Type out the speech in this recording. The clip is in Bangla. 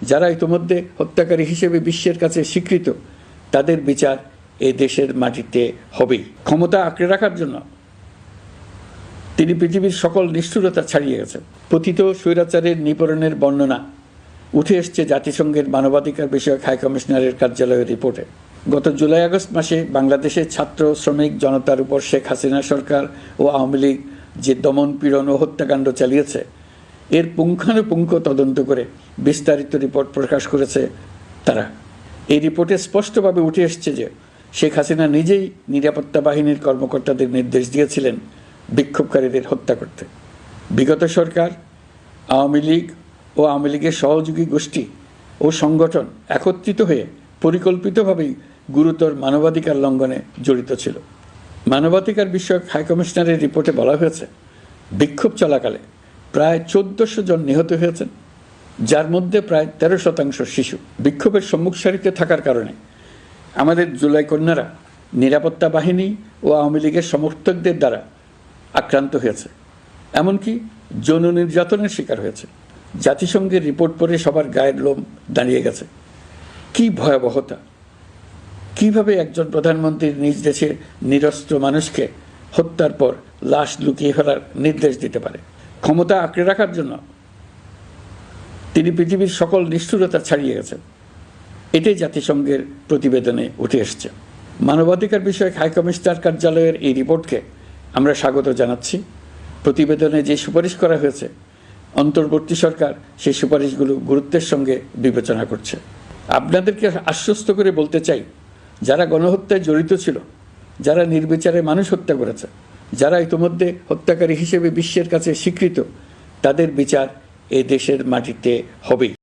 যারা ইতোমধ্যে হত্যাকারী হিসেবে বিশ্বের কাছে স্বীকৃত, তাদের বিচার এ দেশের মাটিতে হবেই। ক্ষমতা আঁকড়ে রাখার জন্য তিনি পৃথিবীর সকল নিষ্ঠুরতা ছাড়িয়ে গেছেন। পতিত স্বৈরাচারের নিপরণের বর্ণনা উঠে এসছে জাতিসংঘের মানবাধিকার বিষয়ক হাই কমিশনারের কার্যালয়ের রিপোর্টে। গত জুলাই আগস্ট মাসে বাংলাদেশের ছাত্র, শ্রমিক, জনতার উপর শেখ হাসিনা সরকার ও আওয়ামী লীগ যে দমন পীড়ন ও হত্যাকাণ্ড চালিয়েছে এর পুঙ্খানুপুঙ্খ তদন্ত করে বিস্তারিত রিপোর্ট প্রকাশ করেছে তারা। এই রিপোর্টে স্পষ্টভাবে উঠে এসছে যে শেখ হাসিনা নিজেই নিরাপত্তা বাহিনীর কর্মকর্তাদের নির্দেশ দিয়েছিলেন বিক্ষোভকারীদের হত্যা করতে। বিগত সরকার, আওয়ামী লীগ ও আওয়ামী লীগের সহযোগী গোষ্ঠী ও সংগঠন একত্রিত হয়ে পরিকল্পিতভাবেই গুরুতর মানবাধিকার লঙ্ঘনে জড়িত ছিল। মানবাধিকার বিষয়ক হাইকমিশনারের রিপোর্টে বলা হয়েছে, বিক্ষোভ চলাকালে প্রায় চোদ্দশো জন নিহত হয়েছেন, যার মধ্যে প্রায় তেরো শতাংশ শিশু। বিক্ষোভের সম্মুখ সারিতে থাকার কারণে আমাদের জুলাই কন্যারা নিরাপত্তা বাহিনী ও আওয়ামী লীগের সমর্থকদের দ্বারা আক্রান্ত হয়েছে। এমনকি যৌন নির্যাতনের শিকার হয়েছে। জাতিসংঘের রিপোর্ট পড়ে সবার গায়ের লোম দাঁড়িয়ে গেছে। কি ভয়াবহতা! কীভাবে একজন প্রধানমন্ত্রী নিজ দেশে নিরস্ত্র মানুষকে হত্যার পর লাশ লুকিয়ে ফেলার নির্দেশ দিতে পারে? ক্ষমতা আঁকড়ে রাখার জন্য তিনি পৃথিবীর সকল নিষ্ঠুরতা ছাড়িয়ে গেছেন। এটাই জাতিসংঘের প্রতিবেদনে উঠে এসছে। মানবাধিকার বিষয়ক হাইকমিশনার কার্যালয়ের এই রিপোর্টকে আমরা স্বাগত জানাচ্ছি। প্রতিবেদনে যে সুপারিশ করা হয়েছে, অন্তর্বর্তী সরকার সেই সুপারিশগুলো গুরুত্বের সঙ্গে বিবেচনা করছে। আপনাদেরকে আশ্বস্ত করে বলতে চাই, যারা গণহত্যায় জড়িত ছিল যারা নির্বিচারে মানুষ হত্যা করেছে, যারা ইতোমধ্যে হত্যাকারী হিসেবে বিশ্বের কাছে স্বীকৃত, তাদের বিচার এ দেশের মাটিতে হবেই।